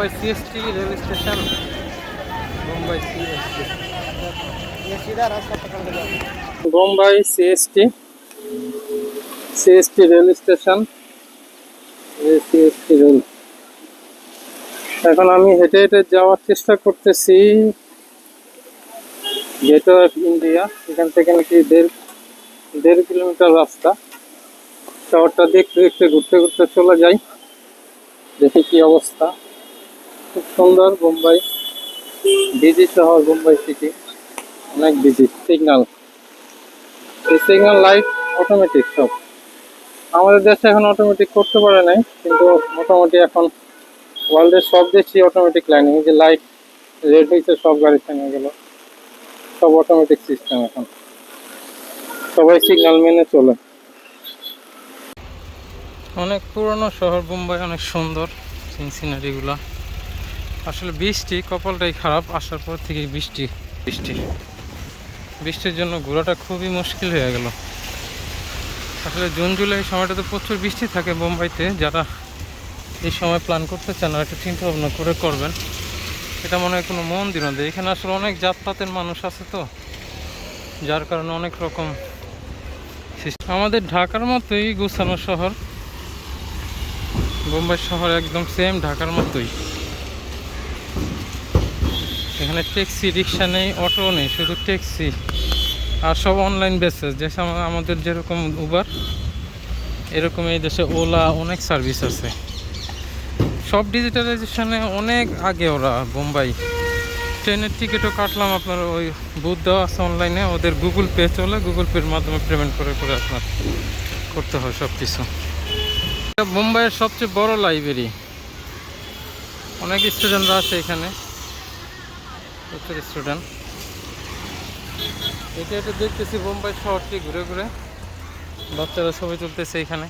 Mumbai CST rail station Mumbai CST Mumbai CST CST rail station CST rail এখন আমি হেঁটে হেঁটে যাওয়ার চেষ্টা করতেছি গেট অফ ইন্ডিয়া এখান থেকে নাকি দেড় দেড় কিলোমিটার রাস্তা। শহরটা দেখতে দেখতে ঘুরতে ঘুরতে চলে যাই, দেখি কি অবস্থা। খুব সুন্দর বোম্বাই। বিজি শহর বোম্বাই সিটি অনেক বিজি সিগন্যাল এই সিগন্যাল লাইট অটোমেটিক সব। আমাদের দেশে এখন অটোমেটিক করতে পারে নাই, কিন্তু মোটামুটি এখন ওয়ার্ল্ডের সব দেশই অটোমেটিক লাইনিং যে লাইট রেড হয়েছে, সব গাড়ি থেমে গেল। সব অটোমেটিক সিস্টেম এখন। সবাই সিগন্যাল মেনে চলে। অনেক পুরনো শহর বোম্বাই, অনেক সুন্দর। সিনারিগুলো আসলে বৃষ্টি কপালটাই খারাপ আসার পর থেকেই বৃষ্টি। বৃষ্টি। বৃষ্টির জন্য ঘোরাটা খুবই মুশকিল হয়ে গেল। আসলে জুন জুলাই সময়টাতে প্রচুর বৃষ্টি থাকে বোম্বাইতে যারা এই সময় প্ল্যান করতে চান আর একটু চিন্তা ভাবনা করে করবেন। এটা মনে হয় কোনো মন্দির নদী এখানে আসলে অনেক জাতপাতের মানুষ আছে তো যার কারণে অনেক রকম আমাদের ঢাকার মতোই গুছানো শহর। বোম্বাই শহর একদম সেম ঢাকার মতোই। এখানে ট্যাক্সি, রিক্সা নেই, অটো নেই, শুধু ট্যাক্সি আর সব অনলাইন বেসেস যে আমাদের যেরকম উবার এরকম এই দেশে ওলা অনেক সার্ভিস আছে। সব ডিজিটালাইজেশনে অনেক আগে ওরা বোম্বাই ট্রেনের টিকিটও কাটলাম আপনার ওই বুথ দেওয়া আছে অনলাইনে ওদের গুগল পে চলে গুগল পের মাধ্যমে পেমেন্ট করে করে আপনার করতে হয় সব কিছু মুম্বাইয়ের সবচেয়ে বড় লাইব্রেরি অনেক স্টুডেন্টরা আছে এখানে। প্রচুর স্টুডেন্ট। এটা এটা দেখতেছি বোম্বাই শহরটি ঘুরে ঘুরে। বাচ্চারা ছবি তুলতেছে এখানে।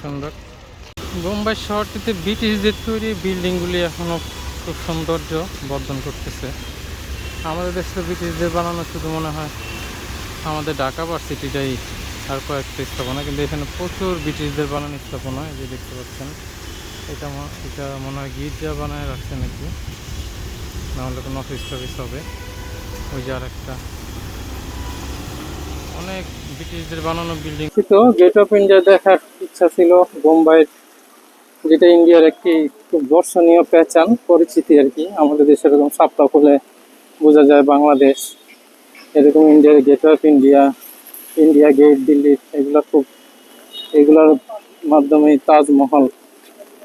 সুন্দর। বোম্বাই শহরটিতে ব্রিটিশদের তৈরি বিল্ডিংগুলি এখনও খুব সৌন্দর্য বর্ধন করতেছে। আমাদের দেশে ব্রিটিশদের বানানো শুধু মনে হয় আমাদের ঢাকা ভার্সিটিটাই আর কয়েকটা স্থাপনা, কিন্তু এখানে প্রচুর ব্রিটিশদের বানানো স্থাপনা, এই যে দেখতে পাচ্ছেন। এটা এটা মনে হয় গির্জা বানায় রাখছে নাকি? নাহলে কোনো অফিস টফিস হবে। ওই যে আর একটা অনেক ব্রিটিশদের বানানো বিল্ডিং তো গেট অফ ইন্ডিয়া দেখার ইচ্ছা ছিল বোম্বাইয়ের যেটা ইন্ডিয়ার একটি খুব দর্শনীয় পেঁচান পরিচিতি আর কি। আমাদের দেশে এরকম সাপটা খুলে বোঝা যায় বাংলাদেশ। এরকম ইন্ডিয়ার gate of India India gate Delhi, এগুলো খুব, এগুলোর মাধ্যমে তাজমহল,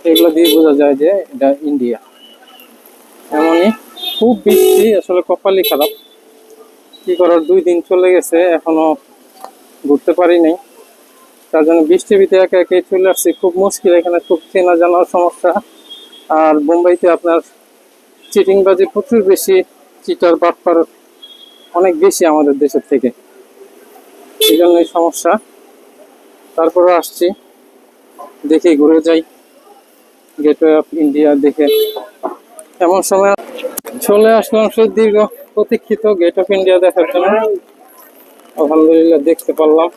এগুলো দিয়ে বোঝা যায় যে এটা ইন্ডিয়া এমনই খুব বৃষ্টি, আসলে কপালই খারাপ। কি করার, দুই দিন চলে গেছে, এখনও ঘুরতে পারি নাই তার জন্য বৃষ্টির ভিতরে একে একে চলে আসছি। খুব মুশকিল এখানে, খুব চেনা জানার সমস্যা। আর বোম্বাইতে আপনার চিটিংবাজি প্রচুর বেশি, চিটার, বাটপার অনেক বেশি আমাদের দেশের থেকে। এই জন্যই সমস্যা। তারপরে আসছি। দেখে ঘুরে যাই। গেটওয়ে অফ ইন্ডিয়া দেখে। এমন সময় চলে আসলাম সেই দীর্ঘ প্রতীক্ষিত গেট অফ ইন্ডিয়া দেখার জন্য। আলহামদুলিল্লাহ দেখতে পারলাম।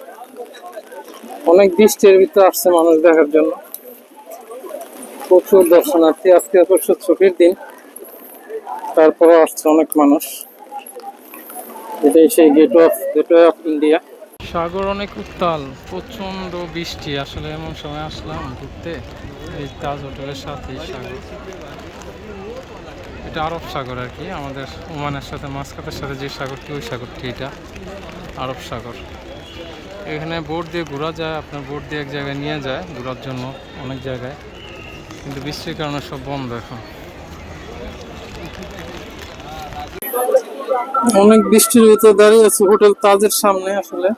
অনেক বৃষ্টির ভিতরে আসছে মানুষ দেখার জন্য। প্রচুর দর্শনার্থী, আজকে প্রচুর ছুটির দিন। তারপরে আসছে অনেক মানুষ। এটাই সেই gate of gateway of India সাগর অনেক উত্তাল প্রচণ্ড বৃষ্টি। আসলে এমন সময় আসলাম ঘুরতে। এই তাজ হোটেলের সাথেই সাগর। এটা আরব সাগর আর কি, আমাদের ওমানের সাথে মাসকাতের সাথে যে সাগরটি, ওই সাগরটি এটা, আরব সাগর। এখানে বোট দিয়ে ঘোরা যায়, আপনার বোট দিয়ে এক জায়গায় নিয়ে যায়, ঘোরার জন্য অনেক জায়গায়। কিন্তু বৃষ্টির কারণে সব বন্ধ এখন। অনেক বৃষ্টির ভিতরে দাঁড়িয়ে আছি, হোটেল তাজের সামনে আসলে।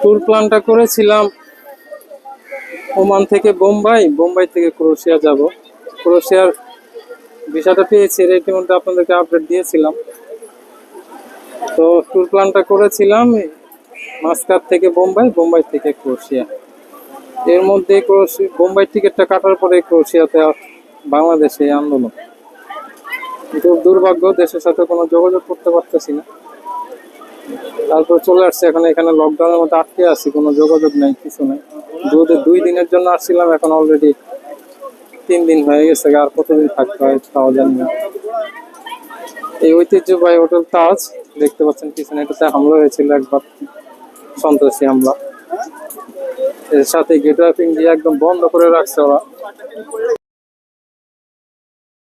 ট্যুর প্ল্যানটা করেছিলাম ওমান থেকে বোম্বাই বোম্বাই থেকে ক্রোশিয়া যাব। ক্রোশিয়ার ভিসাটা পেয়েছি, এর ইতিমধ্যে আপনাদেরকে আপডেট দিয়েছিলাম। তো ট্যুর প্ল্যানটা করেছিলাম মাস্কাত থেকে বোম্বাই বোম্বাই থেকে ক্রোশিয়া এর মধ্যে ক্রোশিয়া বোম্বাই টিকিটটা কাটার পরে ক্রোশিয়াতে বাংলাদেশে আন্দোলন। কিন্তু দুর্ভাগ্য, দেশের সাথে কোনো যোগাযোগ করতে পারতেছি না। তারপর চলে আসছে, এখন এখানে লকডাউনের মধ্যে আটকে আছি, কোনো যোগাযোগ নেই, কিছু নেই। দুই দিনের জন্য আসছিলাম, এখন অলরেডি তিন দিন হয়ে গেছে, আর কতদিন থাকতে হয় তাও জানি না। এই ঐতিহ্যবাহী হোটেল তাজ দেখতে পাচ্ছেন পিছনে, এটাতে হামলা হয়েছিল একবার, সন্ত্রাসী হামলা। এর সাথে গেট অফ ইন্ডিয়া একদম বন্ধ করে রাখছে ওরা।